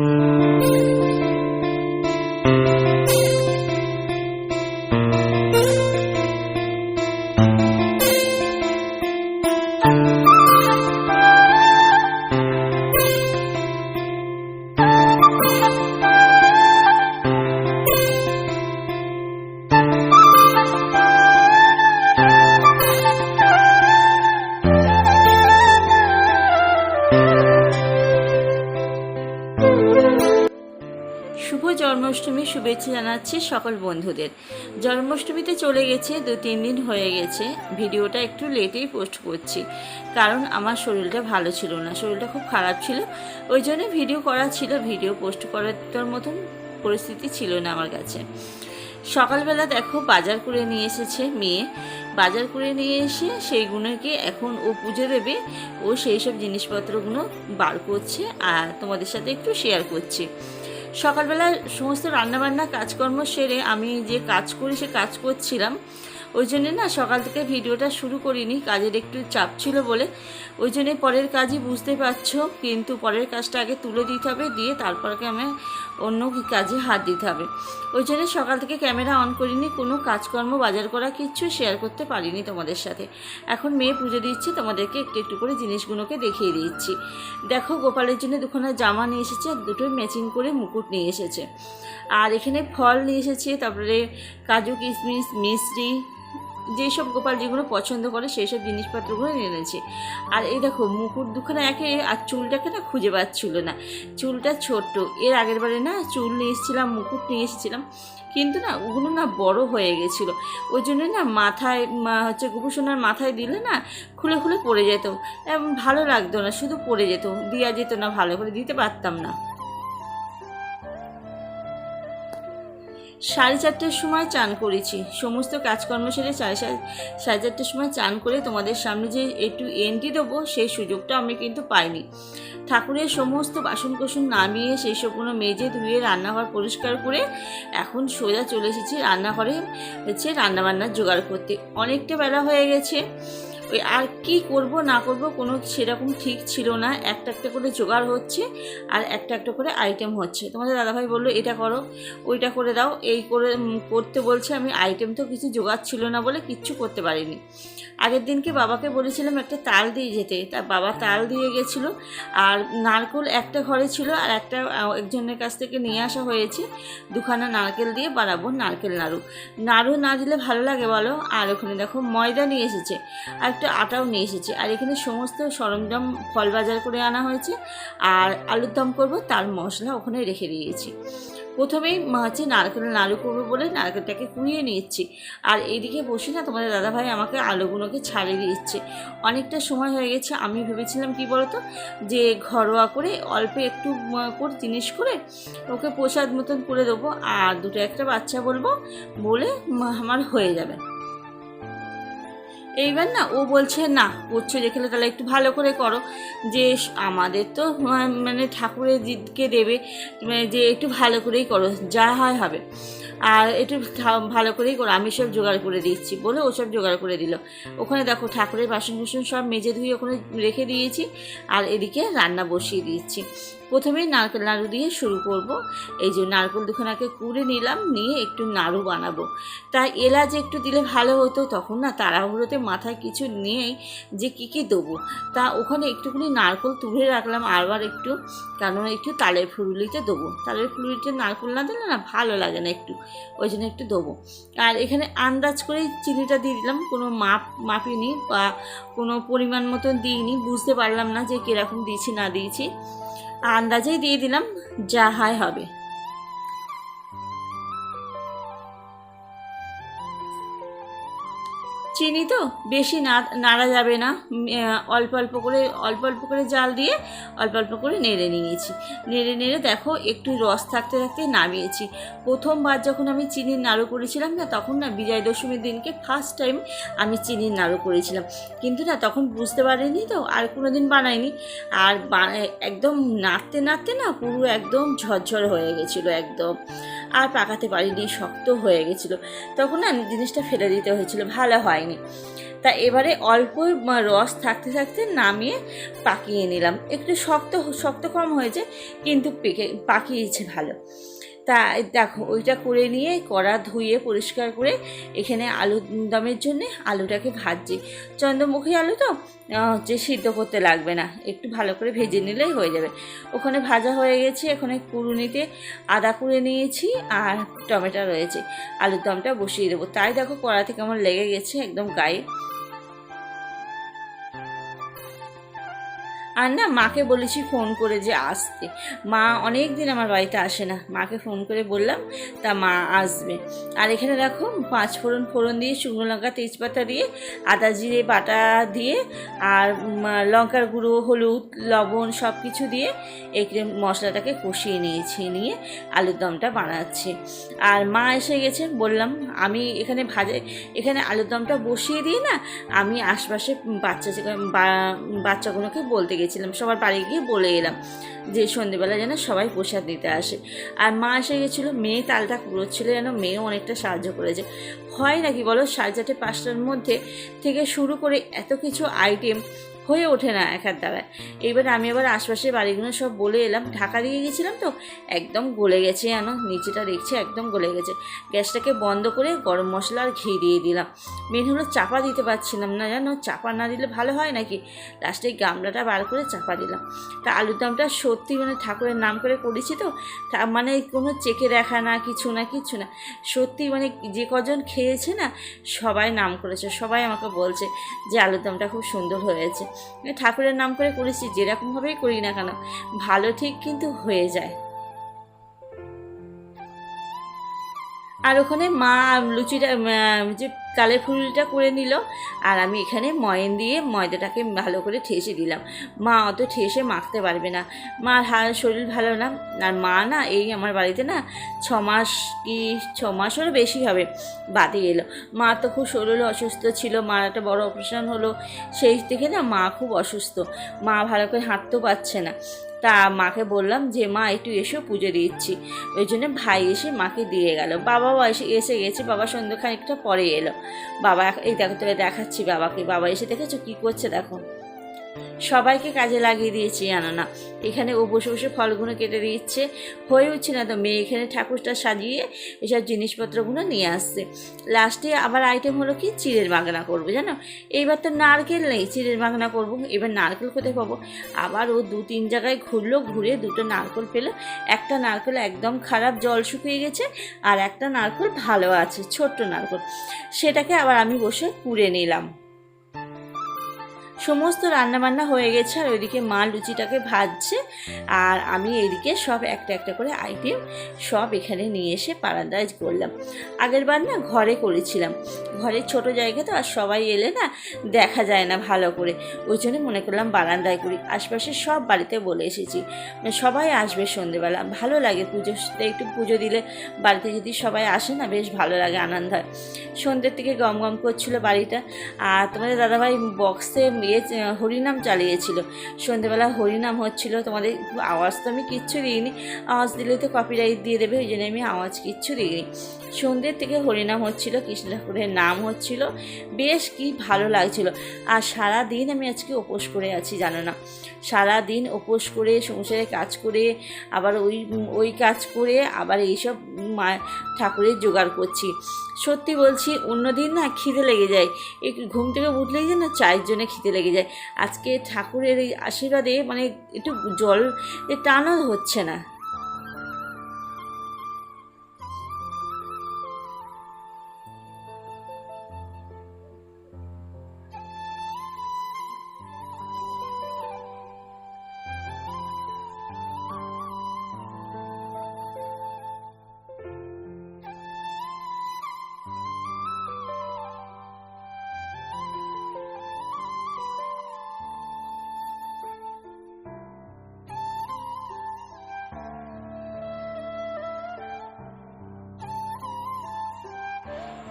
Mm-hmm. Janmashtami শুভেচ্ছা জানাচ্ছি সকল বন্ধুদের। জন্মাষ্টমীতে চলে গেছে দু তিন দিন হয়ে গেছে। ভিডিওটা একটু লেটেই পোস্ট করছি, কারণ আমার শরীরটা ভালো ছিল না, শরীরটা খুব খারাপ ছিল। ওই জন্য ভিডিও করা ছিল, ভিডিও পোস্ট করার মতন পরিস্থিতি ছিল না আমার কাছে। সকালবেলা দেখো, বাজার করে নিয়ে এসেছে মেয়ে। বাজার করে নিয়ে এসে সেইগুলোকে এখন ও পুজো দেবে। ও সেই সব জিনিসপত্রগুলো বার করছে আর তোমাদের সাথে একটু শেয়ার করছি। সকালবেলা সমস্ত রান্নাবান্না কাজকর্ম সেরে আমি যে কাজ করি সে কাজ করছিলাম। ওই জন্যে না সকাল থেকে ভিডিওটা শুরু করিনি, কাজের একটু চাপ ছিল বলে। ওই জন্যে পরের কাজই বুঝতে পারছ, কিন্তু পরের কাজটা আগে তুলে দিতে হবে, দিয়ে তারপরকে আমি অন্য কাজে হাত দিতে হবে। ওই জন্য সকাল থেকে ক্যামেরা অন করিনি, কোনো কাজকর্ম, বাজার করা কিচ্ছু শেয়ার করতে পারিনি তোমাদের সাথে। এখন মেয়ে পুজো দিচ্ছে, তোমাদেরকে একটু একটু করে জিনিসগুলোকে দেখিয়ে দিচ্ছি। দেখো গোপালের জন্য দুখানা জামা নিয়ে এসেছে, আর দুটোই ম্যাচিং করে মুকুট নিয়ে এসেছে। আর এখানে ফল নিয়ে এসেছে, তারপরে কাজু কিশমিশ, মিষ্টি যেসব গোপাল যেগুলো পছন্দ করে সেই সব জিনিসপত্রগুলো এনেছে। আর এই দেখো, মুকুট দুখানা একে, আর চুলটাকে না খুঁজে পাচ্ছিল না। চুলটা ছোট্ট, এর আগের বারে না চুল নিয়ে এসেছিলাম, মুকুট নিয়ে এসেছিলাম, কিন্তু না ওগুলো না বড় হয়ে গেছিল। ওই জন্য না মাথায় হচ্ছে গোপুসোনার মাথায় দিলে না খুলে খুলে পড়ে যেত। ভালো লাগতো না, শুধু পড়ে যেত, দেওয়া যেত না ভালো করে, দিতে পারতাম না। সাড়ে চারটের সময় চান করেছি। সমস্ত কাজকর্ম সেরে সাড়ে সাড়ে সাড়ে চারটের সময় চান করে তোমাদের সামনে যে একটু এন্ট্রি দেবো, সেই সুযোগটা আমি কিন্তু পাইনি। ঠাকুরের সমস্ত বাসন কোসন নামিয়ে সেই সবগুলো মেজে ধুয়ে রান্নাঘর পরিষ্কার করে এখন সোজা চলে এসেছি রান্নাঘরে হচ্ছে রান্নাবান্নার জোগাড় করতে। অনেকটা বেলা হয়ে গেছে। আর কি করব, না করব, কোনো সেরকম ঠিক ছিল না। একটা একটা করে জোগাড় হচ্ছে আর একটা একটা করে আইটেম হচ্ছে। তোমাদের দাদাভাই বলল, এটা করো, ওইটা করে দাও। এই করে করতে বলছে আমি আইটেম তো কিছু জোগাড় ছিল না বলে কিচ্ছু করতে পারিনি। আগের দিনকে বাবাকে বলেছিলাম একটা তাল দিয়ে যেতে। তা বাবা তাল দিয়ে গেছিল আর নারকেল একটা ঘরে ছিল আর একটা একজনের কাছ থেকে নিয়ে আসা হয়েছে। দুখানা নারকেল দিয়ে বানাবো নারকেল নাড়ু। নাড়ু না দিলে ভালো লাগে বলো? আর ওখানে দেখো ময়দা নিয়ে এসেছে। আর একটা আটাও নিয়ে এসেছি। আর এখানে সমস্ত সরঞ্জাম ফল বাজার করে আনা হয়েছে। আর আলুর দম করব, তার মশলা ওখানে রেখে দিয়েছি। প্রথমেই মা হচ্ছে নারকেল নাড়ু করব বলে নারকেলটাকে কুড়িয়ে নিচ্ছি আর এইদিকে বসে না তোমাদের দাদাভাই আমাকে আলুগুলোকে ছাড়িয়ে দিচ্ছে। অনেকটা সময় হয়ে গেছে, আমি ভেবেছিলাম কি বলতো? যে ঘরোয়া করে অল্প একটু করে জিনিস করে ওকে প্রসাদ মতন করে দেবো। আর দুটো একটা বাচ্চা বলব বলে আমার হয়ে যাবে। এইবার না, ও বলছে, না করছ দেখলে তাহলে একটু ভালো করে করো। যে আমাদের তো মানে ঠাকুরের জিদকে দেবে মানে যে একটু ভালো করেই করো, যা হয় হবে। আর একটু ভালো করেই করো, আমি সব জোগাড় করে দিচ্ছি বলে ও সব জোগাড় করে দিল। ওখানে দেখো ঠাকুরের বাসন কুসন সব মেজে ধুয়ে ওখানে রেখে দিয়েছি, আর এদিকে রান্না বসিয়ে দিয়েছি। প্রথমেই নারকেল নাড়ু দিয়ে শুরু করব। এই যে নারকেল দুখানাকে কুড়ে নিলাম, নিয়ে একটু নাড়ু বানাবো। তাই এলাচ একটু দিলে ভালো হতো, তখন না তাড়াহুড়োতে মাথায় কিছু নেই যে কী কী দেবো। তা ওখানে একটুখানি নারকেল তুলে রাখলাম আবার একটু কারণ একটু তালের ফুরুলিতে দেবো। তালের ফুরুলিতে নারকেল না দিলে না ভালো লাগে না একটু, ওই জন্য একটু দেবো। আর এখানে আন্দাজ করে চিনিটা দিয়ে দিলাম, কোনো মাপ মাপিনি বা কোনো পরিমাণ মতন দিইনি, বুঝতে পারলাম না যে কীরকম দিয়েছি না দিয়েছি। আন্দাজেই দিয়ে দিলাম যা হয় হবে। চিনি তো বেশি নাড়া যাবে না। অল্প অল্প করে, অল্প অল্প করে জাল দিয়ে অল্প অল্প করে নেড়ে নিয়েছি। নেড়ে নেড়ে দেখো একটু রস থাকতে থাকতে নামিয়েছি। প্রথমবার যখন আমি চিনির নাড়ু করেছিলাম না, তখন না বিজয় দশমীর দিনকে ফার্স্ট টাইম আমি চিনির নাড়ু করেছিলাম। কিন্তু না তখন বুঝতে পারিনি তো, আর কোনো দিন বানাইনি। আর একদম নাড়তে নাড়তে না পুরো একদম ঝরঝর হয়ে গেছিল একদম। আর পাকাতে পারিনি, শক্ত হয়ে গেছিল। তখন না জিনিসটা ফেলে দিতে হয়েছিল, ভালো হয়নি। তা এবারে অল্প রস থাকতে থাকতে নামিয়ে পাকিয়ে নিলাম। একটু শক্ত শক্ত কম হয়েছে, কিন্তু পেকে, পাকিয়েছে ভালো। তা, দেখো, ওইটা করে নিয়ে কড়া ধুয়ে পরিষ্কার করে এখানে আলু দমের জন্যে আলুটাকে ভাজছি। চন্দ্রমুখী আলু তো হচ্ছে সিদ্ধ করতে লাগবে না। একটু ভালো করে ভেজে নিলেই হয়ে যাবে। ওখানে ভাজা হয়ে গেছে, এখানে কুড়ুনিতে আদা কুড়ে নিয়েছি আর টমেটো রয়েছে। আলুর দমটা বসিয়ে দেবো। তাই দেখো কড়া থেকে আমার লেগে গেছে, একদম গায়ে। আর না, মাকে বলেছি ফোন করে যে আসতে। মা অনেক দিন আমার বাড়িতে আসে না। মাকে ফোন করে বললাম, তা মা আসবে। আর এখানে দেখো, পাঁচ ফোড়ন ফোড়ন দিয়ে, শুকনো লঙ্কা, তেজপাতা দিয়ে, আদা জিরে, বাটা দিয়ে, আর লঙ্কার গুঁড়ো, হলুদ, লবণ সব কিছু দিয়ে এই মশলাটাকে কষিয়ে নিয়েছি, নিয়ে আলুর দমটা বানাচ্ছি। আর মা এসে গেছেন, বললাম, আমি এখানে ভাজে, এখানে আলুর দমটা বসিয়ে দিয়ে না, আমি আশপাশে বাচ্চা বাচ্চাগুলোকে বলতে গেছিলাম সবার বাড়ি গিয়ে বলে এলাম যে সন্ধেবেলা যেন সবাই প্রসাদ দিতে আসে। আর মা এসে গেছিল, মেয়ে তালটা কুড়োচ্ছিল যেন মেয়েও অনেকটা সাহায্য করেছে। হয় নাকি বলো, সাড়ে চারটে পাঁচটার মধ্যে থেকে শুরু করে এত কিছু আইটেম হয়ে ওঠে না একার দ্বারায় এবার আমি আবার আশপাশের বাড়িগুলো সব বলে এলাম। ঢাকা দিয়ে গেছিলাম তো? একদম গলে গেছে জানো নিচেটা দেখছি একদম গলে গেছে। গ্যাসটাকে বন্ধ করে গরম মশলা আর ঘি দিয়ে দিলাম। মেন হলো চাপা দিতে পারছিলাম না জানো? চাপা না দিলে ভালো হয় নাকি? লাস্টে গামলাটা বার করে চাপা দিলাম। তা আলুর দমটা সত্যি মানে ঠাকুরের নাম করে করেছি তো? তা মানে কোনো চেকে দেখা না, কিছু না কিছু না। সত্যি মানে যে কজন খেয়েছে না, সবাই নাম করেছে। সবাই আমাকে বলছে যে আলুর দমটা খুব সুন্দর হয়েছে। মানে ঠাকুরের নাম করে করেছি যেরকমভাবেই করি না কেন, ভালো ঠিক কিন্তু হয়ে যায়। আর ওখানে মা লুচিটা যে তালের ফুলটা করে নিল। আর আমি এখানে ময়ন দিয়ে ময়দাটাকে ভালো করে ঠেসে দিলাম। মা অত ঠেসে মাখতে পারবে না। মার হাল শরীর ভালো না। আর মা না, এই আমার বাড়িতে না ছ মাস কি, ছ মাসেরও বেশি হবে। বাদে এলো। মা তো খুব শরীর অসুস্থ ছিল। মার একটা বড় অপারেশন হলো। সেই থেকে না মা খুব অসুস্থ। মা ভালো করে হাঁটতেও পারছে না। তা মাকে বললাম যে, মা, একটু এসেও পুজো দিচ্ছি। ওই জন্য ভাই এসে মাকে দিয়ে গেল। বাবাও এসে এসে গেছে। বাবা সন্ধ্যা খানিকটা পরে এলো। বাবা, এই দেখো, তোকে দেখাচ্ছি বাবাকে। বাবা এসে দেখেছ? কী করছে দেখো? সবাইকে কাজে লাগিয়ে দিয়েছি জানো না এখানে ও বসে বসে ফলগুলো কেটে দিচ্ছে। হয়ে উঠছে না তো, মেয়ে এখানে ঠাকুরটা সাজিয়ে এসব জিনিসপত্রগুলো নিয়ে আসছে। লাস্টে আবার আইটেম হলো কি? চিড়ের বাগনা করব, জানো? এইবার তো নারকেল নেই, চিড়ের বাগনা করব। এবার নারকেল কোথায় পাবো? আবার ও দু তিন জায়গায় ঘুরলো, ঘুরে দুটো নারকেল পেল। একটা নারকেল একদম খারাপ, জল শুকিয়ে গেছে আর একটা নারকেল ভালো আছে, ছোট্ট নারকেল। সেটাকে আবার আমি বসে কুড়ে নিলাম। সমস্ত রান্নাবান্না হয়ে গেছে আর ওইদিকে মা লুচিটাকে ভাজছে আর আমি এইদিকে সব একটা একটা করে আইটেম সব এখানে নিয়ে এসে বারান্দায় করলাম। আগের বার না ঘরে করেছিলাম। ঘরের ছোট জায়গা তো আর সবাই এলে না দেখা যায় না ভালো করে। ওই জন্য মনে করলাম বারান্দায় করি। আশপাশে সব বাড়িতে বলে এসেছি। মানে সবাই আসবে সন্ধেবেলা। ভালো লাগে পুজোতে একটু পুজো দিলে বাড়িতে যদি সবাই আসে না বেশ ভালো লাগে, আনন্দ হয়। সন্ধ্যের থেকে গম গম করছিল বাড়িটা। আর তোমাদের দাদাভাই বক্সে ইয়ে হরিনাম চালিয়েছিল। সন্ধ্যেবেলা হরিনাম হচ্ছিল, তোমাদের আওয়াজ তো আমি কিচ্ছু দিইনি। আওয়াজ দিলে তো কপিরাইট দিয়ে দেবে, ওই জন্য আমি আওয়াজ কিচ্ছু দিইনি। সন্ধ্যের থেকে হরিনাম হচ্ছিল, কৃষ্ণ ঠাকুরের নাম হচ্ছিল। বেশ কি ভালো লাগছিল। আর সারা দিন আমি আজকে উপোস করে আছি, জানো না। সারা দিন উপোস করে সংসারে কাজ করে, আবার ওই ওই কাজ করে, আবার এইসব মা, ঠাকুরের জোগাড় করছি। সত্যি বলছি, অন্যদিন না খিদে লেগে যায়। একটু ঘুম থেকে উঠলেই যেন চায়ের জন্য খিদে লেগে যায়। আজকে ঠাকুরের এই আশীর্বাদে মানে একটু জল টানও হচ্ছে না।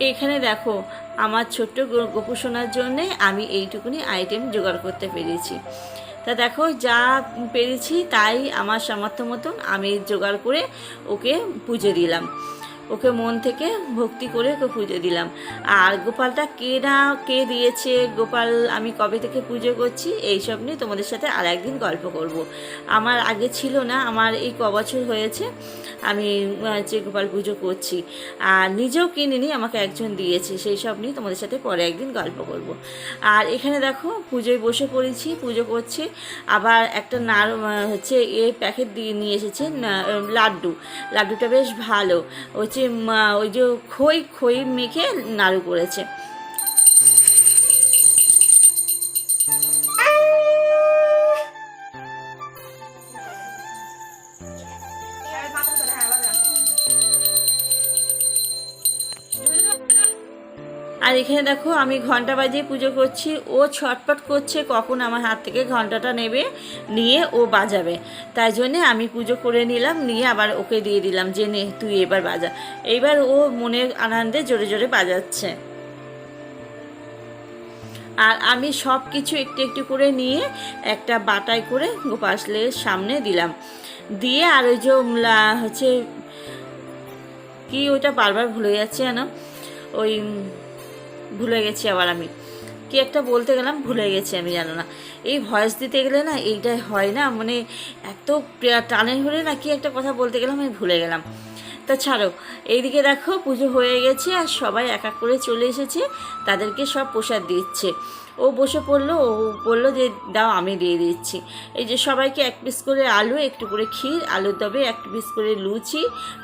এখানে দেখো, আমার ছোট্ট গোপু জন্যে আমি এইটুকুনি আইটেম জোগাড় করতে পেরেছি। তা দেখো, যা পেরেছি তাই আমার সামর্থ্য মতন আমি জোগাড় করে ওকে পুজো দিলাম। ওকে মন থেকে ভক্তি করে ওকে পুজো দিলাম। আর গোপালটা কে না কে দিয়েছে, গোপাল আমি কবে থেকে পুজো করছি, এইসব নিয়ে তোমাদের সাথে আর একদিন গল্প করব। আমার আগে ছিল না, আমার এই ক বছর হয়েছে। আমি হচ্ছে গোপাল পুজো করছি। আর নিজেও কিনে কিনিনি, আমাকে একজন দিয়েছে। সেই সব নিয়ে তোমাদের সাথে পরে একদিন গল্প করব। আর এখানে দেখো, পুজোয় বসে পড়েছি, পুজো করছি। আবার একটা নাড়ু হচ্ছে এ প্যাকেট দিয়ে নিয়ে এসেছে লাড্ডু। লাড্ডুটা বেশ ভালো। হচ্ছে ওই যে খই খই মেখে নাড়ু করেছে। আর এখানে দেখো, আমি ঘণ্টা বাজিয়ে পুজো করছি। ও ছটপট করছে কখন আমার হাত থেকে ঘন্টাটা নেবে, নিয়ে ও বাজাবে। তাই জন্যে আমি পুজো করে নিলাম, নিয়ে আবার ওকে দিয়ে দিলাম যে, নে, তুই এবার বাজা। এইবার ও মনের আনন্দে জোরে জোরে বাজাচ্ছে। আর আমি সব কিছু একটু একটু করে নিয়ে একটা বাটাই করে গোপালের সামনে দিলাম। দিয়ে আর ওই যে হচ্ছে, কি ওইটা বারবার ভুলে যাচ্ছে যেন? ওই ভুলে গেছি আবার আমি। কি একটা বলতে গেলাম, ভুলে গেছি আমি, জানো না। এই ভয়েস দিতে গেলে না এইটাই হয় না মানে এত টানে হলে না কি একটা কথা বলতে গেলাম, আমি ভুলে গেলাম। তা ছাড়ো, এইদিকে দেখো, পুজো হয়ে গেছে আর সবাই এক এক করে চলে এসেছে, তাদেরকে সব প্রসাদ দিচ্ছে। ও বসে পড়ল, ও বলল যে, দাও, আমি দিয়ে দিচ্ছি। এই যে সবাইকে এক পিস করে আলু, একটু করে ক্ষীর, আলুর দবে এক পিস করে লুচি,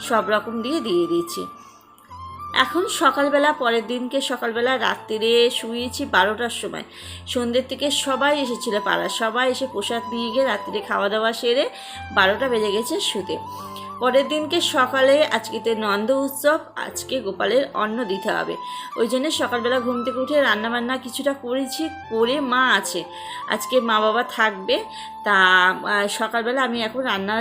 সব রকম দিয়ে দিয়ে দিয়েছি এখন সকালবেলা, পরের দিনকে সকালবেলা রাত্রিরে শুয়েছি বারোটার সময়। সন্ধ্যের থেকে সবাই এসেছিল পাড়া সবাই এসে প্রসাদ নিয়ে গিয়ে রাত্রিরে খাওয়া দাওয়া সেরে বারোটা বেজে গেছে শুতে। পরের দিনকে সকালে আজকেতে নন্দ উৎসব, আজকে গোপালের অন্ন দিতে হবে। ওই জন্য সকালবেলা ঘুম থেকে উঠে রান্নাবান্না কিছুটা করেছি, করে মা আছে। আজকে মা বাবা থাকবে তা সকালবেলা আমি এখন রান্না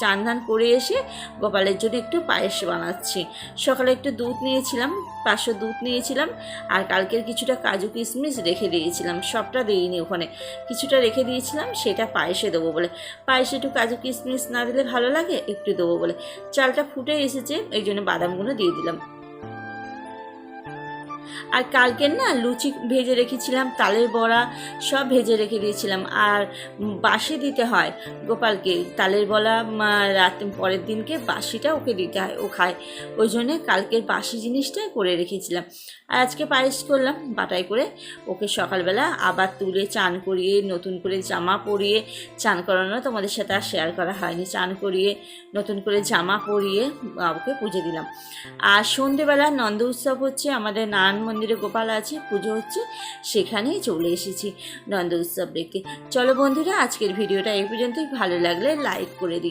চান ধান করে এসে গোপালের জন্য একটু পায়েস বানাচ্ছি। সকালে একটু দুধ নিয়েছিলাম, পাঁচশো দুধ নিয়েছিলাম, আর কালকের কিছুটা কাজু কিশমিশ রেখে দিয়েছিলাম। সবটা দিইনি ওখানে। কিছুটা রেখে দিয়েছিলাম, সেটা পায়েসে দেবো বলে। পায়েসে একটু কাজু কিশমিশ না দিলে ভালো লাগে, একটু দেবো বলে। চালটা ফুটে এসেছে, এই জন্য বাদামগুলো দিয়ে দিলাম। আর কালকের না লুচি ভেজে রেখেছিলাম তালের বড়া সব ভেজে রেখে দিয়েছিলাম। আর বাসি দিতে হয় গোপালকে তালের উম, রাত পরের দিনকে বাসিটা ওকে দিতে হয় ও খায়। ওই জন্যে কালকের বাসি জিনিসটাই করে রেখেছিলাম। আর আজকে পায়েস করলাম বাটাই করে ওকে সকালবেলা আবার তুলে চান করিয়ে নতুন করে জামা পরিয়ে চান করানো তোমাদের সাথে আর শেয়ার করা হয়নি। চান করিয়ে নতুন করে জামা পরিয়ে বাবুকে পুজো দিলাম। আর সন্ধেবেলা নন্দ উৎসব হচ্ছে আমাদের নারায়ণ মন্দিরে গোপাল আছে, পুজো হচ্ছে, সেখানেই চলে এসেছি নন্দ উৎসব দেখতে। চলো বন্ধুরা, আজকের ভিডিওটা এই পর্যন্তই। ভালো লাগলে লাইক করে দিও।